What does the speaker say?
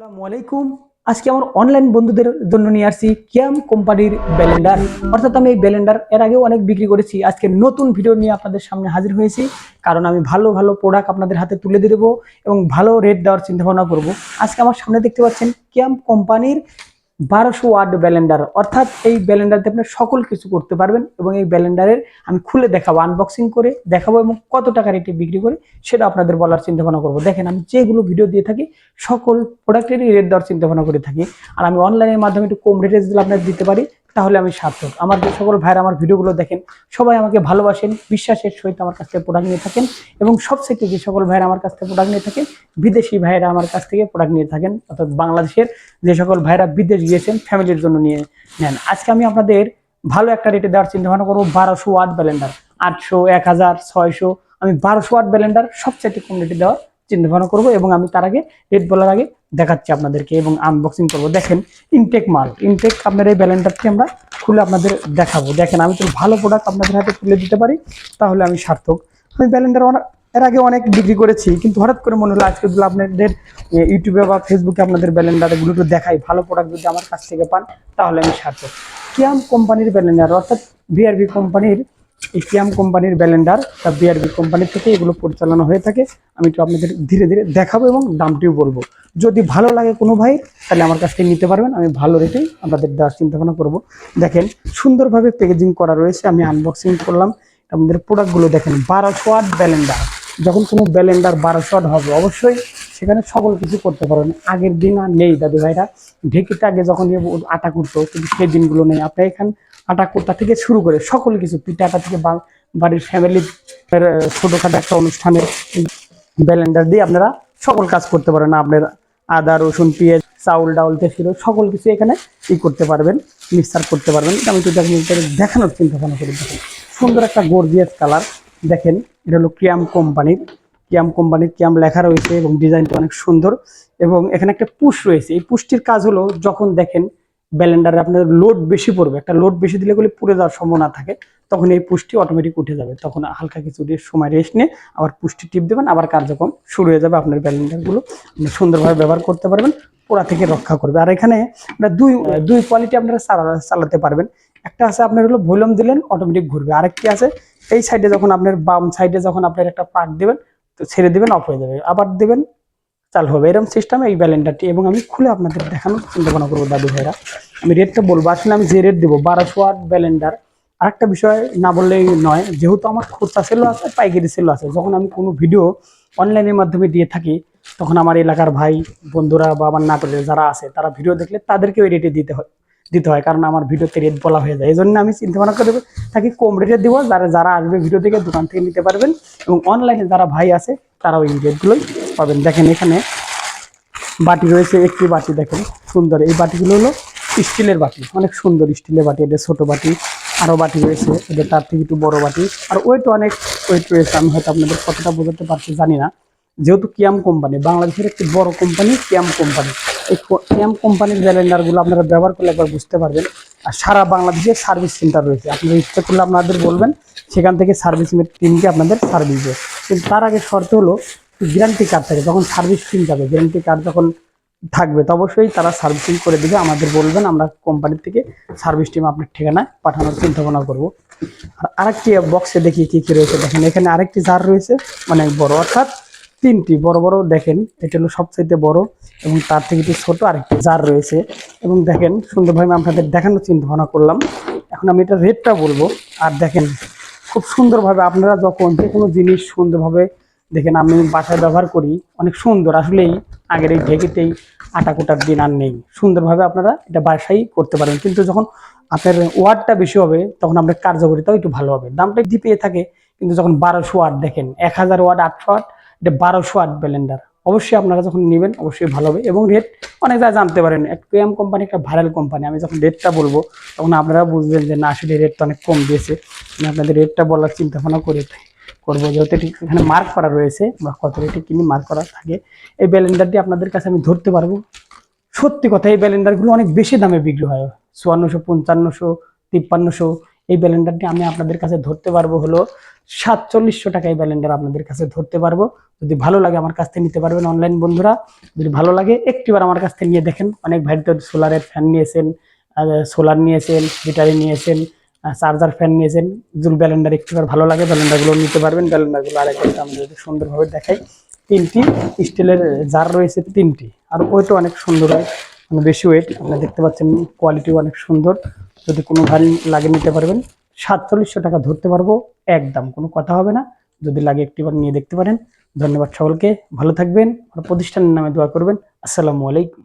আসসালামু আলাইকুম। আজকে আমার অনলাইন বন্ধুদের জন্য নিয়ে আসছি ক্যাম কোম্পানির ব্যালেন্ডার। অর্থাৎ আমি এই ব্যালেন্ডার এর আগেও অনেক বিক্রি করেছি। আজকে নতুন ভিডিও নিয়ে আপনাদের সামনে হাজির হয়েছি। কারণ আমি ভালো ভালো প্রোডাক্ট আপনাদের হাতে তুলে দিয়ে দেবো এবং ভালো রেট দেওয়ার চিন্তা ভাবনা করব। আজকে আমার সামনে দেখতে পাচ্ছেন কিয়াম কোম্পানির বারোশো ওয়াট ব্যালেন্ডার। অর্থাৎ এই ব্যালেন্ডারতে আপনি সকল কিছু করতে পারবেন এবং এই ব্যালেন্ডারের আমি খুলে দেখাবো আনবক্সিং করে দেখাবো এবং কত টাকা রেটে বিক্রি করে সেটা আপনাদের বলার চিন্তা ভাবনা করব। দেখেন, আমি যেগুলো ভিডিও দিয়ে থাকি, সকল প্রোডাক্টেরই রেট দেওয়ার চিন্তা ভাবনা করে থাকি। আর আমি অনলাইনের মাধ্যমে একটু কম রেটে যদি দিতে পারি তাহলে আমি সার্থক। আমার যে সকল ভাইরা আমার ভিডিওগুলো দেখেন, সবাই আমাকে ভালোবাসেন, বিশ্বাসের সহিত আমার কাছ থেকে প্রোডাক্ট নিয়ে থাকেন এবং সবথেকে যে সকল ভাইরা আমার কাছ থেকে প্রোডাক্ট নিয়ে থাকেন, বিদেশি ভাইয়েরা আমার কাছ থেকে প্রোডাক্ট নিয়ে থাকেন, অর্থাৎ বাংলাদেশের যে সকল ভাইয়েরা বিদেশ গিয়েছেন ফ্যামিলির জন্য নিয়ে নেন। আজকে আমি আপনাদের ভালো একটা রেটে দেওয়ার চিন্তা ভাবনা করব, বারোশো ওয়াট ব্যালেন্ডার আটশো, এক হাজার, ছয়শো, আমি বারোশো ওয়াট ব্যালেন্ডার সবচেয়ে কম রেটে দেওয়ার চিন্তা ভাবনা করব এবং আমি তার আগে রেট বলার আগে দেখাচ্ছি আপনাদেরকে এবং আনবক্সিং করব। দেখেন ইনটেক মাল। ইনটেক আপনার এই ব্যালেন্ডারটি আমরা খুলে আপনাদের দেখাবো। দেখেন, আমি তো ভালো প্রোডাক্ট আপনাদের হাতে তুলে দিতে পারি, তাহলে আমি সার্থক। আমি ব্যালেন্ডার এর আগে অনেক বিক্রি করেছি, কিন্তু হঠাৎ করে মনে হলো আজকে যদি আপনাদের ইউটিউবে বা ফেসবুকে আপনাদের ব্যালেন্ডারগুলো একটু দেখাই, ভালো প্রোডাক্ট যদি আমার কাছ থেকে পান, তাহলে আমি সার্থক। কিয়াম কোম্পানির ব্যালেন্ডার অর্থাৎ বিআরবি কোম্পানির কিয়াম কোম্পানির ব্যালেন্ডার বা বিআরবি কোম্পানি থেকে এগুলো পরিচালনা হয়ে থাকে। আমি একটু আপনাদের ধীরে ধীরে দেখাবো এবং দামটিও বলব। যদি ভালো লাগে কোনো ভাই, তাহলে আমার কাছ থেকে নিতে পারবেন। আমি ভালো রেটেই আপনাদের দেওয়ার চিন্তা ভাবনা করব। দেখেন, সুন্দরভাবে প্যাকেজিং করা রয়েছে। আমি আনবক্সিং করলাম। আমাদের প্রোডাক্টগুলো দেখেন, বারোশো ওয়াট ব্যালেন্ডার। যখন কোনো ব্যালেন্ডার বারোশো ওয়াট হবে, অবশ্যই সেখানে সকল কিছু করতে পারবেন। আগের দিন আর নেই দাদু ভাইরা ঢেকিতে আগে যখন আটা করতো কিন্তু সেই দিনগুলো নেই। আপনার এখানে আটা কুর্তা থেকে শুরু করে সকল কিছু, পিঠা আটা থেকে বাড়ির ফ্যামিলির ছোটোখাটো একটা অনুষ্ঠানের ব্যালেন্ডার দিয়ে আপনারা সকল কাজ করতে পারেন। আপনার আদা, রসুন, পেঁয়াজ, চাউল ডাউল তেছিল সকল কিছু এখানে ই করতে পারবেন, মিক্সার করতে পারবেন। এটা আমি আপনাদের দেখানোর চিন্তা ভাবনা করি দেখেন। সুন্দর একটা গর্জিয়াস কালার দেখেন, এটা হলো কিয়াম কোম্পানির কিয়াম কোম্পানির কিয়াম লেখা রয়েছে এবং ডিজাইনটা অনেক সুন্দর এবং এখানে একটা পুশ রয়েছে। এই পুষ্টির কাজ হলো যখন দেখেন ব্যালেন্ডারে আপনার লোড বেশি পড়বে। একটা লোড বেশি দিলে গুলি পুড়ে যাওয়ার সম্ভাবনা থাকে। তখন এই পুষ্টি অটোমেটিক উঠে যাবে। তখন হালকা কিছু সময় রেস্ট নিয়ে আবার পুষ্টি টিপ দেবেন, আবার কার্যক্রম শুরু হয়ে যাবে। আপনার ব্যালেন্ডারগুলো আপনি সুন্দরভাবে ব্যবহার করতে পারবেন, পোড়া থেকে রক্ষা করবে। আর এখানে দুই দুই কোয়ালিটি আপনারা চালা- চালাতে পারবেন। একটা আছে আপনার হলো ভলিউম দিলেন অটোমেটিক ঘুরবে। আরেকটি আছে এই সাইডে যখন আপনার বাম সাইডে যখন আপনার একটা পাক দেবেন, তো ছেড়ে দেবেন অফ হয়ে যাবে। আবার দেবেন চালু হবে। এরকম সিস্টেমে এই ব্যালেন্ডারটি এবং আমি খুলে আপনাদের দেখানোর চিন্তা ভাবনা করব, দাদু ভাইরা আমি রেটটা বলব। আসলে আমি যে রেট দেবো, বারোশো ওয়াট ব্যালেন্ডার আরেকটা বিষয় না বললেই নয়, যেহেতু আমার খুচরা সেলও আছে, পাইকারি সেলও আছে, যখন আমি কোনো ভিডিও অনলাইনের মাধ্যমে দিয়ে থাকি, তখন আমার এলাকার ভাই, বন্ধুরা বা আমার নাটোরের যারা আছে, তারা ভিডিও দেখলে তাদেরকে ওই রেটে দিতে হয় দিতে হয়। কারণ আমার ভিডিওতে রেট বলা হয়ে যায়। এই জন্য আমি চিন্তা ভাবনা করে থাকি, কম রেটে দেবো, যারা যারা আসবে ভিডিও থেকে দোকান থেকে নিতে পারবেন। এবং অনলাইনে যারা ভাই আছে তারা ওই রেটগুলোই পাবেন। দেখেন এখানে বাটি রয়েছে, একটি বাটি দেখেন, সুন্দর। এই বাটিগুলো হলো স্টিলের বাটি, অনেক সুন্দর স্টিলের বাটি, এটা ছোট বাটি আরও বাটি রয়েছে, এটা তার থেকে একটু বড় বাটি। আর ওয়েট অনেক ওয়েট রয়েছে, আমি হয়তো আপনাদের কতটা বোঝাতে পারছি জানি না। যেহেতু কিয়াম কোম্পানি, বাংলাদেশের একটি বড় কোম্পানি, কিয়াম কোম্পানি। এই কিয়াম কোম্পানির ব্যালেন্ডারগুলো আপনারা ব্যবহার করলে একবার বুঝতে পারবেন। আর সারা বাংলাদেশে সার্ভিস সেন্টার রয়েছে। আপনারা ইচ্ছে করলে আপনাদের বলবেন, সেখান থেকে সার্ভিস টিমকে আপনাদের সার্ভিস দেয়। কিন্তু তার আগে শর্ত হলো গ্যারান্টি কার্ড থাকে যখন সার্ভিসিং যাবে গ্যারান্টি কার্ড যখন থাকবে, তো অবশ্যই তারা সার্ভিসিং করে দিবে, আমাদের বলবেন, আমরা কোম্পানি থেকে সার্ভিস টিম আপনার ঠিকানায় পাঠানোর চিন্তা ভাবনা করব। আর আরেকটি বক্সে দেখি কি কি রয়েছে, দেখেন এখানে আরেকটি জার রয়েছে অনেক বড়, অর্থাৎ তিনটি, বড় বড় দেখেন, এটা হলো সবচাইতে বড় এবং তার থেকে একটি ছোটো আরেকটি জার রয়েছে। এবং দেখেন সুন্দরভাবে আমি আপনাদের দেখানোর চিন্তা ভাবনা করলাম, এখন আমি এটা রেটটা বলব, আর দেখেন, খুব সুন্দরভাবে আপনারা যখন যে কোনো জিনিস সুন্দরভাবে দেখেন আমি বাসায় ব্যবহার করি, অনেক সুন্দর। আসলেই আগের এই ঢেকিতেই আটা কোটার দিন আর নেই। সুন্দরভাবে আপনারা এটা বাসায় করতে পারেন। কিন্তু যখন আপনার ওয়ার্ডটা বেশি হবে, তখন আপনার কার্যকরিতাও একটু ভালো হবে। দামটা একটু পেয়ে থাকে, কিন্তু যখন বারোশো ওয়াট দেখেন, এক হাজার ওয়াট, আটশো ওয়াট, এটা বারোশো ওয়াট ব্যালেন্ডার অবশ্যই আপনারা যখন নেবেন, অবশ্যই ভালো হবে। এবং রেট অনেক জায়গায় জানতে পারেন। এম কোম্পানি একটা ভাইরাল কোম্পানি আমি যখন রেটটা বলব, তখন আপনারা বুঝবেন যে না, আসলে রেটটা অনেক কম দিয়েছে। আমি আপনাদের রেটটা বলার চিন্তা ভাবনা করে করব, যেহেতু এটি এখানে মার্ক করা রয়েছে বা কত রেটে কিনে মার্ক করা থাকে, এই ব্যালেন্ডারটি আপনাদের কাছে আমি ধরতে পারব। সত্যি কথা, এই ব্যালেন্ডারগুলো অনেক বেশি দামে বিক্রি হয়, চুয়ান্নশো, পঞ্চান্নশো, তিপ্পান্নশো, এই ব্যালেন্ডারটি আমি আপনাদের কাছে ধরতে পারব হলো সাতচল্লিশশো টাকা এই ব্লেন্ডার আপনাদের কাছে ধরতে পারব। যদি ভালো লাগে আমার কাছ থেকে নিতে পারবেন অনলাইন বন্ধুরা। যদি ভালো লাগে, একটিবার আমার কাছ থেকে নিয়ে দেখেন। অনেক ভাই তো সোলারের ফ্যান নিয়েছেন সোলার নিয়েছেন ব্যাটারি নিয়েছেন চার্জার ফ্যান নিয়েছেন। জুল ব্যালেন্ডার একটিবার ভালো লাগে, ব্যালেন্ডারগুলো নিতে পারবেন। ব্যালেন্ডারগুলো আরেকবার আমি যদি সুন্দরভাবে দেখাই। তিনটি স্টিলের জার রয়েছে, তিনটি। আর ওয়েটও অনেক সুন্দর হয় মানে বেশি ওয়েট আপনারা দেখতে পাচ্ছেন কোয়ালিটিও অনেক সুন্দর। যদি কোনো ভারী লাগে নিতে পারবেন। সাতচল্লিশশো টাকা ধরতে পারব, একদম কোনো কথা হবে না। যদি লাগে একটিবার নিয়ে দেখতে পারেন। ধন্যবাদ সকলকে। ভালো থাকবেন, আর প্রতিষ্ঠানের নামে দোয়া করবেন। আসসালামু আলাইকুম।